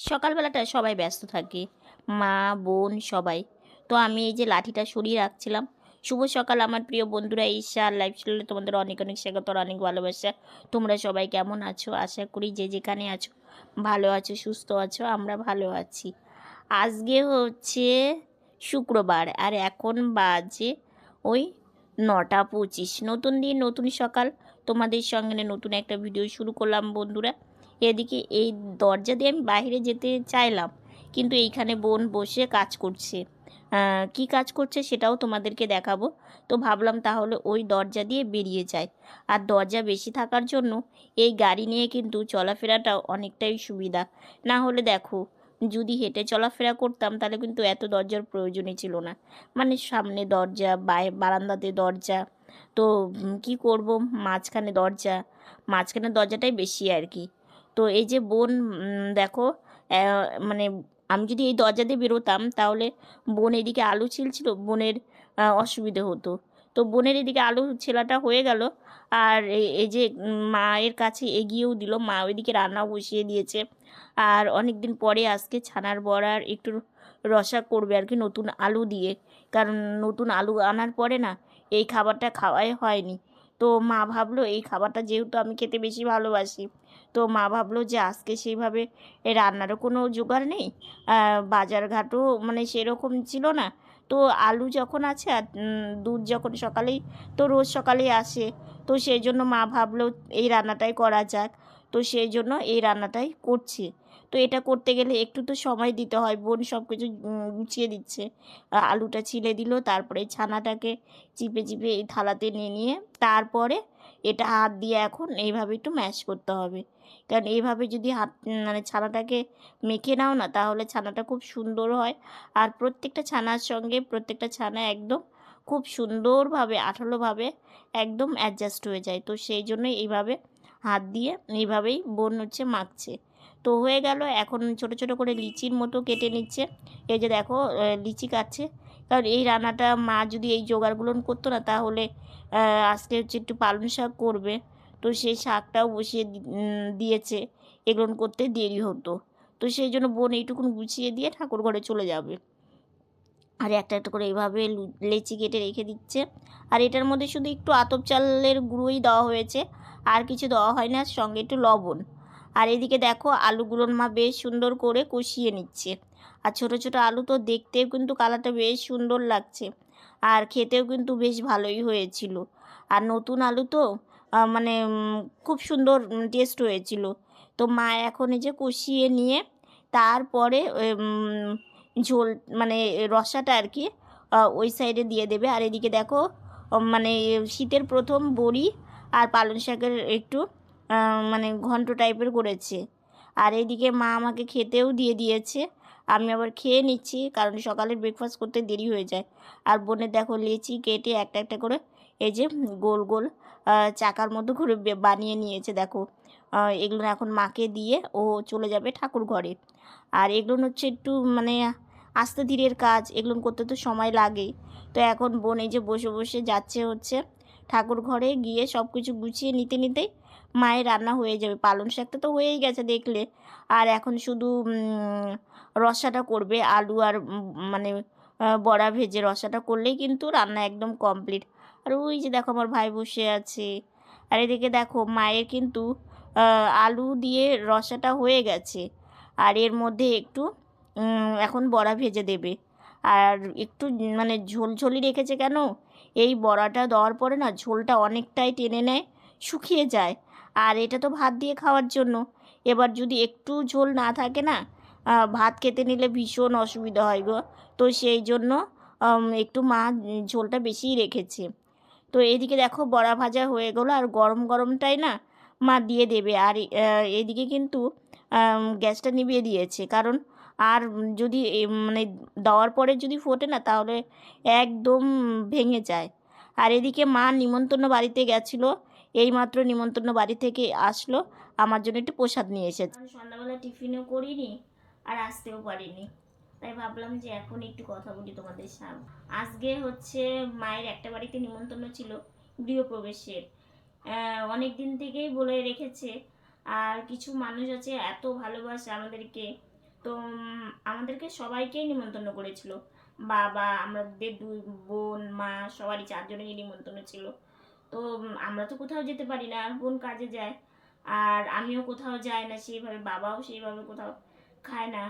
সকালবেলাটা সবাই ব্যস্ত থাকে, মা, বোন, সবাই। তো আমি এই যে লাঠিটা সরিয়ে রাখছিলাম। শুভ সকাল, আমার প্রিয় বন্ধুরা, ঈশা লাইফ স্টাইলে তোমাদের অনেক অনেক স্বাগত অনেক ভালোবাসা। তোমরা সবাই কেমন আছো? আশা করি যে যেখানে আছো, ভালো আছো, সুস্থ আছো, আমরা ভালো আছি। আজকে হচ্ছে শুক্রবার, আর এখন বাজে ওই নটা পঁচিশ। নতুন দিন, নতুন সকাল। তোমাদের সঙ্গে নতুন একটা ভিডিও শুরু করলাম, বন্ধুরা। এদিকে এই দরজা দিয়ে আমি বাইরে যেতে চাইলাম, কিন্তু এইখানে বোন বসে কাজ করছে। কি কাজ করছে সেটাও তোমাদেরকে দেখাবো। তো ভাবলাম তাহলে ওই দরজা দিয়ে বেরিয়ে যাই। আর দরজা বেশি থাকার জন্য এই গাড়ি নিয়ে কিন্তু চলাফেরাটাও অনেকটাই সুবিধা। না হলে দেখো, যদি হেঁটে চলাফেরা করতাম তাহলে কিন্তু এত দরজার প্রয়োজনই ছিল না। মানে সামনে দরজা বারান্দাতে দরজা, তো কি করব? মাঝখানে দরজা, মাঝখানে দরজাটাই বেশি আর কি। তো এই যে বোন দেখো মানে আমি যদি এই দরজা দিয়ে বেরোতাম, তাহলে বোন এদিকে আলু ছিলছিল, বোনের অসুবিধে হতো। তো বোনের এদিকে আলু ছেলাটা হয়ে গেল, আর এই যে মায়ের কাছে এগিয়েও দিল। মা ওইদিকে রান্নাও বসিয়ে দিয়েছে। আর অনেক দিন পরে আজকে ছানার বড়ার একটু রসা করবে আর কি, নতুন আলু দিয়ে। কারণ নতুন আলু আনার পরে না, এই খাবারটা খাওয়াই হয়নি। তো মা ভাবলো, এই খাবারটা যেহেতু আমি খেতে বেশি ভালোবাসি তো মা ভাবলো যে আজকে সেইভাবে রান্নারও কোনো জোগাড় নেই বাজারঘাটও মানে সেরকম ছিল না। তো আলু যখন আছে আর দুধ যখন সকালেই, তো রোজ সকালেই আসে। তো সেই জন্য মা ভাবলো এই রান্নাটাই করা যাক। তো সেই জন্য এই রান্নাটাই করছি। তো এটা করতে গেলে একটু তো সময় দিতে হয়, বোন সব কিছু গুছিয়ে দিচ্ছে। আলুটা ছিলে দিল, তারপরে ছানাটাকে চিপে চিপে এই থালাতে নিয়ে নিয়ে তারপরে এটা হাত দিয়ে এখন এইভাবে একটু ম্যাশ করতে হবে। কারণ এইভাবে যদি হাত মানে ছানাটাকে মেখে নাও না, তাহলে ছানাটা খুব সুন্দর হয়। আর প্রত্যেকটা ছানার সঙ্গে প্রত্যেকটা ছানা একদম খুব সুন্দরভাবে, আঠালোভাবে একদম অ্যাডজাস্ট হয়ে যায়। তো সেই জন্য এইভাবে হাত দিয়ে এইভাবেই বোন হচ্ছে মাখছে। তো হয়ে গেল, এখন ছোট ছোট করে লিচির মতো কেটে নিচ্ছে। এই যে দেখো লিচি কাটছে। কারণ এই রান্নাটা মা যদি এই জোগাড়গুলো করতো না, তাহলে আজকে হচ্ছে একটু পালং শাক করবে। তো সেই শাকটাও বসিয়ে দিয়েছে। এগুলো করতে দেরি হতো। তো সেই জন্য বোন এইটুকুন গুছিয়ে দিয়ে ঠাকুর ঘরে চলে যাবে। আর একটা একটা করে এইভাবে লেচি কেটে রেখে দিচ্ছে। আর এটার মধ্যে শুধু একটু আতপ চালের গুঁড়োই দেওয়া হয়েছে। আর কিছু দেওয়া হয় না, সঙ্গে একটু লবণ। আর এদিকে দেখো আলুগুলোর মা বেশ সুন্দর করে কষিয়ে নিচ্ছে। আর ছোট ছোট আলু তো দেখতেও কিন্তু কালারটা বেশ সুন্দর লাগছে আর খেতেও কিন্তু বেশ ভালোই হয়েছিল। আর নতুন আলু তো মানে খুব সুন্দর টেস্ট হয়েছিল। তো মা এখন এই যে কষিয়ে নিয়ে তারপরে ঝোল মানে রসাটা আর কি ওই সাইডে দিয়ে দেবে। আর এদিকে দেখো মানে শীতের প্রথম বড়ি আর পালং শাকের একটু মানে ঘন্ট টাইপের করেছে। আর এইদিকে মা আমাকে খেতেও দিয়ে দিয়েছে। আমি আবার খেয়ে নিচ্ছি, কারণ সকালের ব্রেকফাস্ট করতে দেরি হয়ে যায়। আর বোনের দেখো লেচি কেটে একটা একটা করে এই যে গোল গোল চাকার মতো করে বানিয়ে নিয়েছে, দেখো। এগুলো এখন মাকে দিয়ে ও চলে যাবে ঠাকুর ঘরে। আর এগুলো হচ্ছে একটু মানে আস্তে ধীরের কাজ, এগুলো করতে তো সময় লাগে। তো এখন বোন এই যে বসে বসে যাচ্ছে হচ্ছে ঠাকুর ঘরে গিয়ে সব কিছু গুছিয়ে নিতে নিতেই মায়ের রান্না হয়ে যাবে। পালং শাকটা তো হয়েই গেছে দেখলে। আর এখন শুধু রসাটা করবে, আলু আর মানে বড়া ভেজে রসাটা করলেই কিন্তু রান্না একদম কমপ্লিট। আর ওই যে দেখো আমার ভাই বসে আছে। আর এদিকে দেখো মায়ের কিন্তু আলু দিয়ে রসাটা হয়ে গেছে। আর এর মধ্যে একটু এখন বড়া ভেজে দেবে। আর একটু মানে ঝোল ঝোলই রেখেছে কেন? এই বড়াটা দেওয়ার পরে না ঝোলটা অনেকটাই টেনে নেয়, শুকিয়ে যায়। আর এটা তো ভাত দিয়ে খাওয়ার জন্য। এবার যদি একটু ঝোল না থাকে না ভাত খেতে নিলে ভীষণ অসুবিধা হয় গো। তো সেই জন্য একটু মা ঝোলটা বেশিই রেখেছে। তো এদিকে দেখো বড়া ভাজা হয়ে গেলো আর গরম গরমটাই না মা দিয়ে দেবে। আর এদিকে কিন্তু গ্যাসটা নিভিয়ে দিয়েছে। কারণ আর যদি মানে দেওয়ার পরে যদি ফোটে না, তাহলে একদম ভেঙে যায়। আর এদিকে মা নিমন্ত্রণ বাড়িতে গেছিল, এইমাত্র নিমন্ত্রণ বাড়ি থেকে আসলো, আমার জন্য একটু প্রসাদ নিয়ে এসেছে। সন্ধ্যাবেলা টিফিনও করিনি আর আসতেও পারিনি। তাই ভাবলাম যে এখন একটু কথা বলি তোমাদের সামনে। আজকে হচ্ছে মায়ের একটা বাড়িতে নিমন্ত্রণ ছিল গৃহপ্রবেশের। অনেক দিন থেকেই বলে রেখেছে, আর কিছু মানুষ আছে এত ভালোবাসে আমাদেরকে। তো আমাদেরকে সবাইকেই নিমন্ত্রণ করেছিল। বাবা আমাদের দুই বোন, মা, সবারই চারজনেরই নিমন্ত্রণ ছিল। তো আমরা তো কোথাও যেতে পারি না, আর বোন কাজে যায়। আর আমিও কোথাও যাই না সেইভাবে, বাবাও সেইভাবে কোথাও খায় না।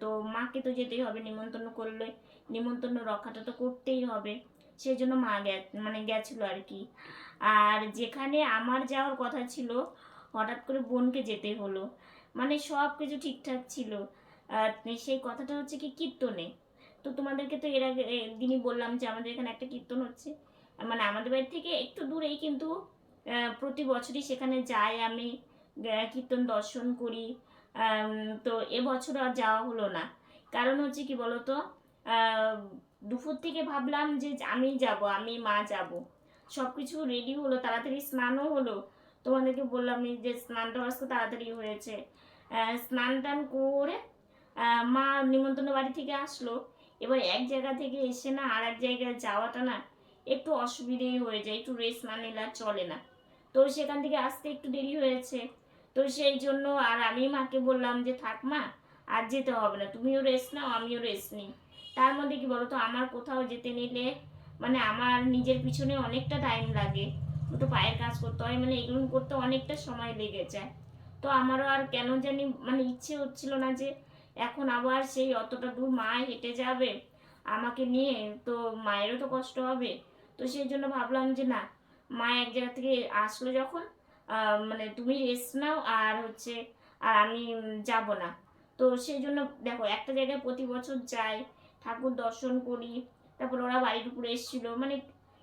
তো মাকে তো যেতেই হবে, নিমন্ত্রণ করলে নিমন্ত্রণ রক্ষাটা তো করতেই হবে। সেই জন্য মা গে মানে গেছিল আর কি। আর যেখানে আমার যাওয়ার কথা ছিল, হঠাৎ করে বোনকে যেতে হলো। মানে সব কিছু ঠিকঠাক ছিল। সেই কথাটা হচ্ছে কি কীর্তনে। তো তোমাদেরকে তো এর আগে দিনই বললাম যে আমাদের এখানে একটা কীর্তন হচ্ছে। মানে আমাদের বাড়ি থেকে একটু দূরেই কিন্তু প্রতি বছরই সেখানে যাই আমি কীর্তন দর্শন করি। তো এবছর আর যাওয়া হলো না। কারণ হচ্ছে কি বলতো দুপুর থেকে ভাবলাম যে আমি যাব, আমি মা যাব। সব কিছু রেডি হলো, তাড়াতাড়ি স্নানও হলো। তোমাদেরকে বললাম যে স্নানটা তাড়াতাড়ি হয়েছে। স্নান টান করে মা নিমন্ত্রণ বাড়ি থেকে আসলো। এবার এক জায়গা থেকে এসে না আর এক জায়গায় যাওয়াটা না একটু অসুবিধেই হয়ে যায়, একটু রেস্ট না নিলে চলে না। তো সেখান থেকে আসতে একটু দেরি হয়েছে। তো সেই জন্য আর আমি মাকে বললাম যে, থাক মা, আর যেতে হবে না, তুমিও রেস্ট নাও, আমিও রেস্ট নিই। তার মধ্যে কি বলতো, আমার কোথাও যেতে নিলে মানে আমার নিজের পিছনে অনেকটা টাইম লাগে। দুটো পায়ের কাজ করতে হয় মানে এগুলো করতে অনেকটা সময় লেগে যায়। তো আমারও আর কেন জানি মানে ইচ্ছে হচ্ছিল না যে এখন আবার সেই অতটা দূর মা হেঁটে যাবে আমাকে নিয়ে, তো মায়েরও তো কষ্ট হবে। তো সেই জন্য ভাবলাম যে না, মা এক জায়গা থেকে আসলো যখন মানে তুমি রেস্ট নাও আর হচ্ছে, আর আমি যাব না। তো সেই জন্য দেখো, একটা জায়গায় প্রতি বছর যাই, ঠাকুর দর্শন করি, তারপর ওরা বাড়ির উপরে এসেছিল মানে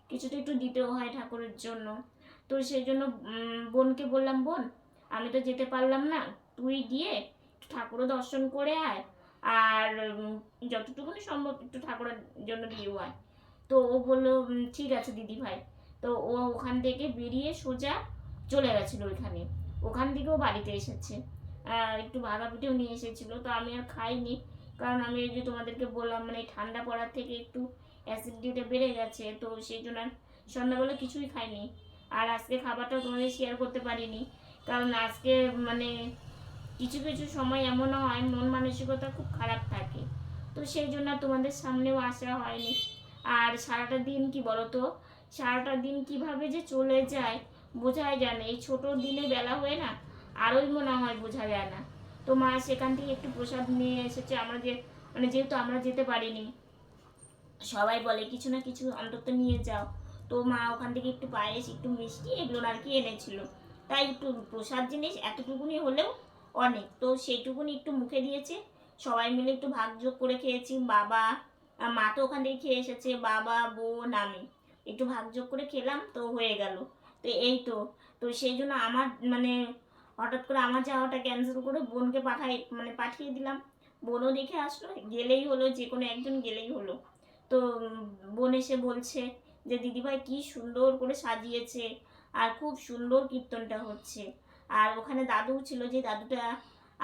কিছু তো একটু দিতেও হয় ঠাকুরের জন্য। তো সেই জন্য বোনকে বললাম, বোন, আমি তো যেতে পারলাম না, তুই গিয়ে ঠাকুরও দর্শন করে আয়। আর যতটুকুনি সম্ভব একটু ঠাকুরের জন্য দিয়েও আয়। তো ও বলল ঠিক আছে দিদি ভাই। তো ও ওখান থেকে বেরিয়ে সোজা চলে গেছিল ওইখানে। ওখান থেকেও বাড়িতে এসেছে। একটু ভাগা পিঠেও নিয়ে এসেছিল। তো আমি আর খাইনি। কারণ আমি যে তোমাদেরকে বললাম মানে ঠান্ডা পড়ার থেকে একটু অ্যাসিডিটিটা বেড়ে গেছে। তো সেই জন্য আর সন্ধ্যাবেলা কিছুই খাইনি। আর আজকে খাবারটাও তোমাদের শেয়ার করতে পারিনি। কারণ আজকে মানে কিছু কিছু সময় এমনও হয়, মন মানসিকতা খুব খারাপ থাকে। তো সেই জন্য তোমাদের সামনেও আসা হয়নি। আর সারাটা দিন কি বলো তো সারাটা দিন কীভাবে যে চলে যায়, বোঝাই যায় না। এই ছোট দিনে বেলা হয়ে না, আরোই মনে হয় বোঝা যায় না। তো মা সেখান থেকে একটু প্রসাদ নিয়ে এসেছে আমরা যে মানে যেহেতু আমরা যেতে পারিনি। সবাই বলে, কিছু না কিছু অন্তত নিয়ে যাও। তো মা ওখান থেকে একটু পায়েস, একটু মিষ্টি, এগুলো আর কি এনেছিল। তাই একটু প্রসাদ জিনিস এতটুকুনি হলেও অনেক। তো সেইটুকুনি একটু মুখে দিয়েছে। সবাই মিলে একটু ভাগ ভাগযোগ করে খেয়েছি। বাবা মা তো ওখান থেকে খেয়ে এসেছে। বাবা, বোন, আমি একটু ভাগ ভাগযোগ করে খেলাম তো হয়ে গেল। তো এই তো। তো সেই জন্য আমার মানে হঠাৎ করে আমার যাওয়াটা ক্যান্সেল করে বোনকে পাঠাই মানে পাঠিয়ে দিলাম। বোনও দেখে আসলো। গেলেই হলো, যে কোনো একজন গেলেই হলো। তো বোন এসে বলছে যে, দিদিভাই, কি সুন্দর করে সাজিয়েছে আর খুব সুন্দর কীর্তনটা হচ্ছে। আর ওখানে দাদু ছিল, যে দাদুটা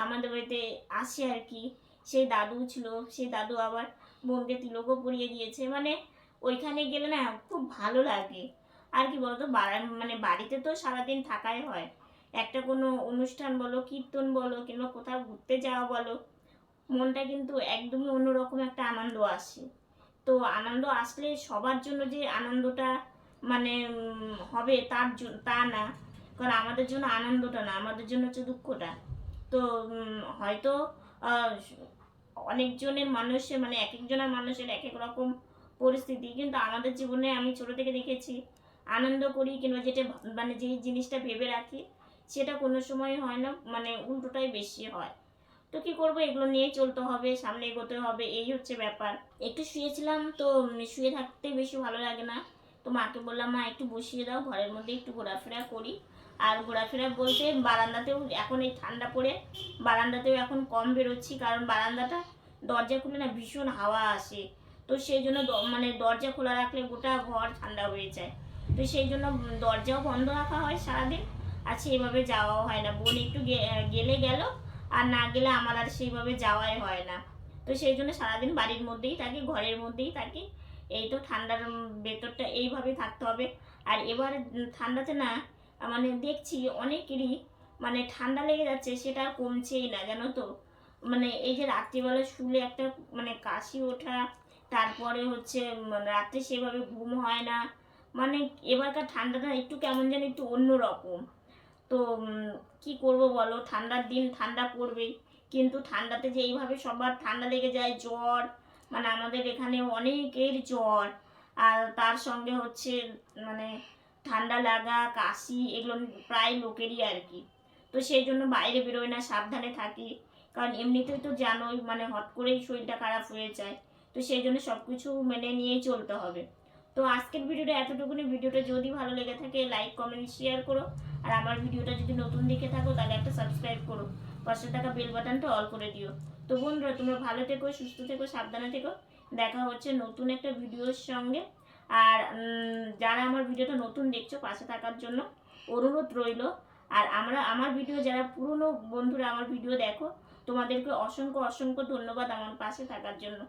আমাদের বাড়িতে আসে আর কি, সেই দাদু ছিল, সেই দাদু আবার বোনকে তিলকও পরিয়ে দিয়েছে। মানে ওইখানে গেলে না খুব ভালো লাগে। আর কি বলতো মানে বাড়িতে তো সারাদিন থাকাই হয়। একটা কোনো অনুষ্ঠান বলো, কীর্তন বলো, কিংবা কোথাও ঘুরতে যাওয়া বলো, মনটা কিন্তু একদমই অন্যরকম একটা আনন্দ আসে। তো আনন্দ আসলে সবার জন্য যে আনন্দটা মানে হবে তার তা না। কারণ আমাদের জন্য আনন্দটা না, আমাদের জন্য হচ্ছে দুঃখটা। তো হয়তো অনেকজনের মানুষের মানে এক একজনের মানুষের এক এক রকম পরিস্থিতি, কিন্তু আমাদের জীবনে আমি ছোট থেকে দেখেছি, আনন্দ করি কিংবা যেটা মানে যেই জিনিসটা ভেবে রাখি, সেটা কোনো সময় হয় না মানে উল্টোটাই বেশি হয়। তো কি করব? এগুলো নিয়ে চলতে হবে, সামনে এগোতে হবে, এই হচ্ছে ব্যাপার। একটু শুয়েছিলাম, তো শুয়ে থাকতে বেশি ভালো লাগে না। তো মাকে বললাম, মা, একটু বসিয়ে দাও, ঘরের মধ্যে একটু ঘোরাফেরা করি। আর ঘোরাফেরা বলতে বারান্দাতেও এখন এই ঠান্ডা পড়ে, বারান্দাতেও এখন কম বেরোচ্ছি, কারণ বারান্দাটা দরজা খুলে না ভীষণ হাওয়া আসে। তো সেই জন্য মানে দরজা খোলা রাখলে গোটা ঘর ঠান্ডা হয়ে যায়। তো সেই জন্য দরজাও বন্ধ রাখা হয় সারাদিন, আর সেইভাবে যাওয়াও হয় না। বোন একটু গেলে গেল, আর না গেলে আমার আর সেইভাবে যাওয়াই হয় না। তো সেই জন্য সারাদিন বাড়ির মধ্যেই থাকি, ঘরের মধ্যেই থাকি। এই তো ঠান্ডার ভেতরটা এইভাবেই থাকতে হবে। আর এবার ঠান্ডাতে না মানে দেখছি অনেকেরই মানে ঠান্ডা লেগে যাচ্ছে, সেটা কমছেই না, জানো তো? মানে এই যে রাত্রিবেলা শুলে একটা মানে কাশি ওঠা, তারপরে হচ্ছে রাত্রে সেভাবে ঘুম হয় না মানে এবারকার ঠান্ডাটা একটু কেমন যেন একটু অন্য রকম তো কি করব বলো? ঠান্ডার দিন ঠান্ডা পড়বেই, কিন্তু ঠান্ডাতে যে এইভাবে সবার ঠান্ডা লেগে যায়, জ্বর মানে আমাদের এখানে অনেকের জ্বর, আর তার সঙ্গে হচ্ছে মানে ঠান্ডা লাগা, কাশি, এগুলো প্রায় লোকেরই আর কি। তো সেই জন্য বাইরে বেরোয় না, সাবধানে থাকি। কারণ এমনিতেই তো জানোই মানে হট করেই শরীরটা খারাপ হয়ে যায়। তো সেই জন্য সব কিছু মেনে নিয়েই চলতে হবে। তো আজকের ভিডিওটা এতটুকুনি। ভিডিওটা যদি ভালো লেগে থাকে লাইক কমেন্ট শেয়ার করো। আর আমার ভিডিওটা যদি নতুন দেখে থাকো, তাহলে একটা সাবস্ক্রাইব করো। পাশে থাকা বেল বাটনটা অল করে দিও। তো বন্ধুরা, তোমরা ভালো থেকো, সুস্থ থেকো, সাবধানে থেকো। দেখা হচ্ছে নতুন একটা ভিডিওর সঙ্গে। আর যারা আমার ভিডিওটা নতুন দেখছ পাশে থাকার জন্য অনুরোধ রইল। আর আমরা, আমার ভিডিও যারা পুরনো বন্ধুরা আমার ভিডিও দেখো, তোমাদেরকে অসংখ্য অসংখ্য ধন্যবাদ আমার পাশে থাকার জন্য।